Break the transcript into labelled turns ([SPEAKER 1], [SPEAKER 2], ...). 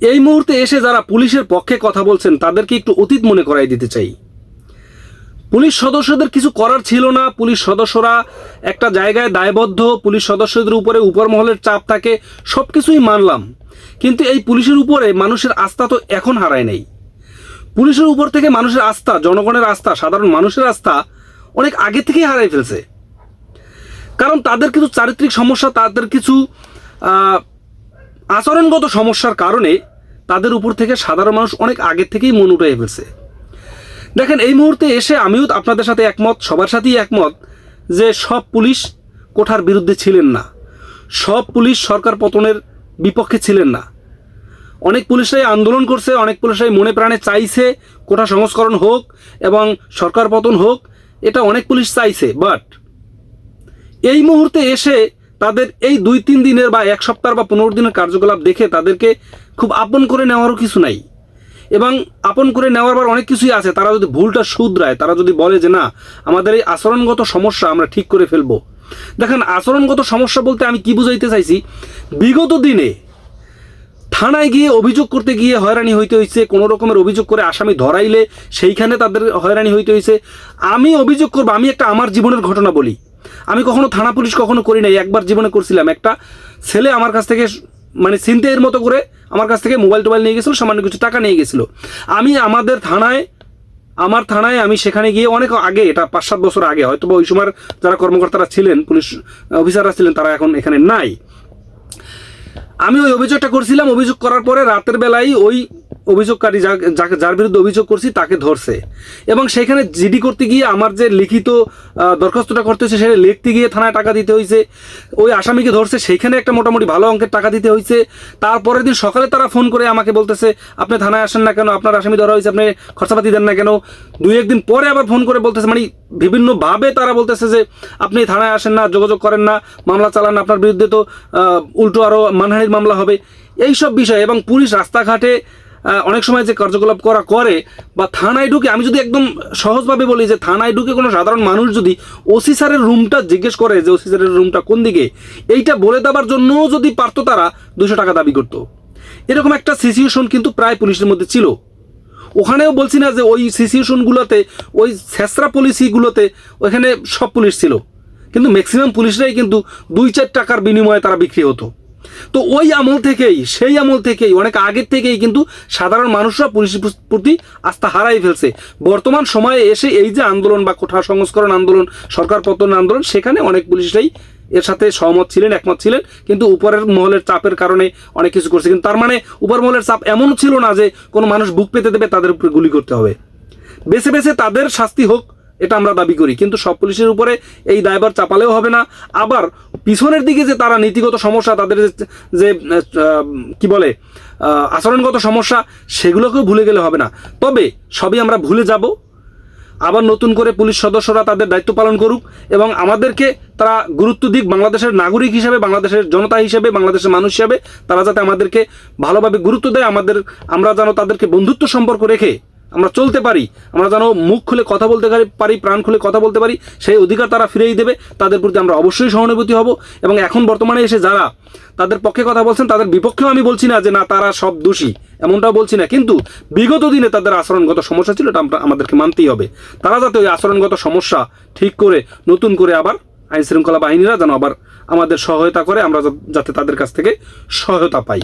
[SPEAKER 1] এই মুহূর্তে এসে যারা পুলিশের পক্ষে কথা বলছেন, তাদেরকে একটু অতীত মনে করাই দিতে চাই। পুলিশ সদস্যদের কিছু করার ছিল না। পুলিশ সদস্যরা একটা জায়গায় দায়বদ্ধ। পুলিশ সদস্যদের উপরে উপর মহলের চাপ থাকে। সব কিছুই মানলাম। কিন্তু এই পুলিশের উপরে মানুষের আস্থা তো এখন হারায় নেই। পুলিশের উপর থেকে মানুষের আস্থা, জনগণের আস্থা, সাধারণ মানুষের আস্থা অনেক আগে থেকেই হারাই ফেলছে। কারণ তাদের কিছু চারিত্রিক সমস্যা, তাদের কিছু আচরণগত সমস্যার কারণে তাদের উপর থেকে সাধারণ মানুষ অনেক আগের থেকেই মন উঠে ফেলছে। দেখেন, এই মুহূর্তে এসে আমিও আপনাদের সাথে একমত, সবার সাথেই একমত যে সব পুলিশ কোঠার বিরুদ্ধে ছিলেন না। সব পুলিশ সরকার পতনের বিপক্ষে ছিলেন না। অনেক পুলিশরাই আন্দোলন করছে, অনেক পুলিশরাই মনে প্রাণে চাইছে, কোঠা সংস্করণ হোক এবং সরকার পতন হোক, এটা অনেক পুলিশ চাইছে বাট এই মুহূর্তে এসে তাদের এই দুই তিন দিনের বা এক সপ্তাহ বা পনেরো দিনের কার্যকলাপ দেখে তাদেরকে খুব আপন করে নেওয়ারও কিছু নাই। এবং আপন করে নেওয়ার পর অনেক কিছুই আছে। তারা যদি ভুলটা শুধরায়, তারা যদি বলে যে, না, আমাদের এই আচরণগত সমস্যা আমরা ঠিক করে ফেলব। দেখেন, আচরণগত সমস্যা বলতে আমি কি বুঝাইতে চাইছি? বিগত দিনে থানায় গিয়ে অভিযোগ করতে গিয়ে হয়রানি হইতে হয়েছে কোনো রকমের অভিযোগ করে আসামি ধরাইলে সেইখানে তাদের হয়রানি হইতে হয়েছে আমি অভিযোগ করব, আমি একটা আমার জীবনের ঘটনা বলি। আমি কখনো থানা পুলিশ কখনো করি নাই, একবার জীবনে করছিলাম। একটা ছেলে আমার কাছ থেকে মানে ছিনতাইয়ের মতো করে আমার কাছ থেকে মোবাইল টোবাইল নিয়ে গেছিল, সামান্য কিছু টাকা নিয়ে গেছিল। আমি আমাদের থানায়, আমার থানায় আমি সেখানে গিয়ে অনেক আগে, এটা পাঁচ সাত বছর আগে হয়তো বা ওই সময়ের যারা কর্মকর্তারা ছিলেন, পুলিশ অফিসাররা ছিলেন, তারা এখন এখানে নাই। আমি ওই অভিযোগটা করছিলাম, অভিযোগ করার পরে রাতের বেলায় ওই অভিযোগকারী যাকে যার বিরুদ্ধে অভিযোগ করছি তাকে ধরছে। এবং সেখানে জিডি করতে গিয়ে আমার যে লিখিত দরখাস্তটা করতে হয়েছে, সেটা লিখতে গিয়ে থানায় টাকা দিতে হয়েছে। ওই আসামিকে ধরছে, সেইখানে একটা মোটামুটি ভালো অঙ্কের টাকা দিতে হয়েছে। তারপরের দিন সকালে তারা ফোন করে আমাকে বলতেছে, আপনি থানায় আসেন না কেন? আপনার আসামি ধরা হয়েছে, আপনি খরচাপাতি দেন না কেন? দুই একদিন পরে আবার ফোন করে বলতেছে মানে বিভিন্নভাবে তারা বলতেছে যে, আপনি থানায় আসেন না, যোগাযোগ করেন না, মামলা চালান আপনার বিরুদ্ধে তো উল্টো আরও মানহানির মামলা হবে। এই সব বিষয় এবং পুলিশ রাস্তাঘাটে অনেক সময় যে কার্যকলাপ করা করে বা থানায় ঢুকে, আমি যদি একদম সহজভাবে বলি যে থানায় ঢুকে কোনো সাধারণ মানুষ যদি ওসি স্যারের রুমটা জিজ্ঞেস করে যে ওসি স্যারের রুমটা কোন দিকে, এইটা বলে দেওয়ার জন্যও যদি পারতো তারা দুশো টাকা দাবি করতো। এরকম একটা সিচুয়েশন কিন্তু প্রায় পুলিশের মধ্যে ছিল। ওখানেও বলছি না যে ওই সিচুয়েশনগুলোতে ওই ছেসরা পলিসিগুলোতে ওখানে সব পুলিশ ছিল। কিন্তু ম্যাক্সিমাম পুলিশরাই কিন্তু দুই চার টাকার বিনিময়ে তারা বিক্রি হতো। তো ওই আমল থেকেই, সেই আমল থেকেই, অনেক আগের থেকেই কিন্তু সাধারণ মানুষরা পুলিশের প্রতি আস্থা হারাই ফেলছে। বর্তমান সময়ে এসে এই যে আন্দোলন বা কোঠা সংস্করণ আন্দোলন, সরকার পতন আন্দোলন, সেখানে অনেক পুলিশরাই এর সাথে সহমত ছিলেন, একমত ছিলেন। কিন্তু উপরের মহলের চাপের কারণে অনেক কিছু করছে। কিন্তু তার মানে উপর মহলের চাপ এমন ছিল না যে কোনো মানুষ বুক পেতে দেবে, তাদের উপরে গুলি করতে হবে। বেছে বেছে তাদের শাস্তি হোক এটা আমরা দাবি করি। কিন্তু সব পুলিশের উপরে এই দায়ভার চাপালেও হবে না। আবার পিছনের দিকে যে তারা নীতিগত সমস্যা, তাদের যে- কি বলে আচরণগত সমস্যা, সেগুলোকেও ভুলে গেলে হবে না। তবে সবই আমরা ভুলে যাব। আবার নতুন করে পুলিশ সদস্যরা তাদের দায়িত্ব পালন করুক এবং আমাদেরকে তারা গুরুত্ব দিক, বাংলাদেশের নাগরিক হিসেবে, বাংলাদেশের জনতা হিসেবে, বাংলাদেশের মানুষ হিসেবে, তারা যাতে আমাদেরকে ভালোভাবে গুরুত্ব দেয়, আমাদের, আমরা যেন তাদেরকে বন্ধুত্ব সম্পর্ক রেখে আমরা চলতে পারি, আমরা যেন মুখ খুলে কথা বলতে পারি- পারি, প্রাণ খুলে কথা বলতে পারি, সেই অধিকার তারা ফিরেই দেবে, তাদের প্রতি আমরা অবশ্যই সহানুভূতি হব। এবং এখন বর্তমানে এসে যারা তাদের পক্ষে কথা বলছেন, তাদের বিপক্ষেও আমি বলছি না যে, না, তারা সব দোষী। এমনটাও বলছি না। কিন্তু বিগত দিনে তাদের আচরণগত সমস্যা ছিল, এটা আমরা, আমাদেরকে মানতেই হবে। তারা যাতে ওই আচরণগত সমস্যা ঠিক করে, নতুন করে আবার আইন শৃঙ্খলা বাহিনীরা যেন আবার আমাদের সহায়তা করে, আমরা যাতে তাদের কাছ থেকে সহায়তা পাই।